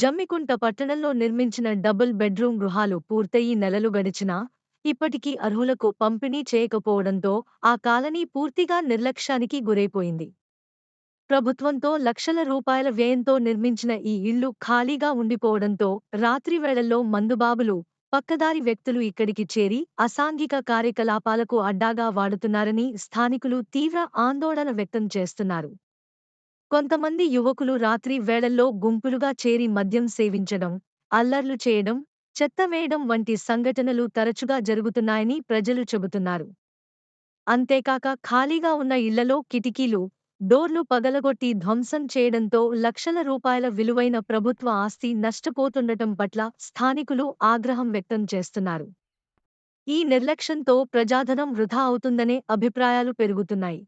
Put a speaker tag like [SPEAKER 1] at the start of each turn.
[SPEAKER 1] జమ్మికుంట పట్టణంలో నిర్మించిన double bedroom గృహాలు పూర్తయి నెలలు గడిచినా ఇప్పటికీ అర్హులకు పంపిణీ చేయకపోవడంతో ఆ కాలనీ పూర్తిగా నిర్లక్ష్యానికి గురైపోయింది ప్రభుత్వంతో లక్షల రూపాయల వ్యయంతో నిర్మించిన ఈ ఇళ్లు ఖాళీగా ఉండిపోవడంతో రాత్రివేళల్లో మందుబాబులు పక్కదారి వ్యక్తులు ఇక్కడికి చేరి అసాంఘిక కార్యకలాపాలకు అడ్డాగా వాడుతున్నారని స్థానికులు తీవ్ర ఆందోళన వ్యక్తం చేస్తున్నారు కొంతమంది యువకులు రాత్రి వేళల్లో గుంపులుగా చేరి మద్యం సేవించడం అల్లర్లు చేయడం చెత్త వేయడం వంటి సంఘటనలు తరచుగా జరుగుతున్నాయని ప్రజలు చెబుతున్నారు అంతేకాక ఖాళీగా ఉన్న ఇళ్లలో కిటికీలు డోర్లు పగలగొట్టి ధ్వంసం చేయడంతో లక్షల రూపాయల విలువైన ప్రభుత్వ ఆస్తి నష్టపోతుండటం పట్ల స్థానికులు ఆగ్రహం వ్యక్తం చేస్తున్నారు ఈ నిర్లక్ష్యంతో ప్రజాధనం వృధా అవుతుందనే అభిప్రాయాలు పెరుగుతున్నాయి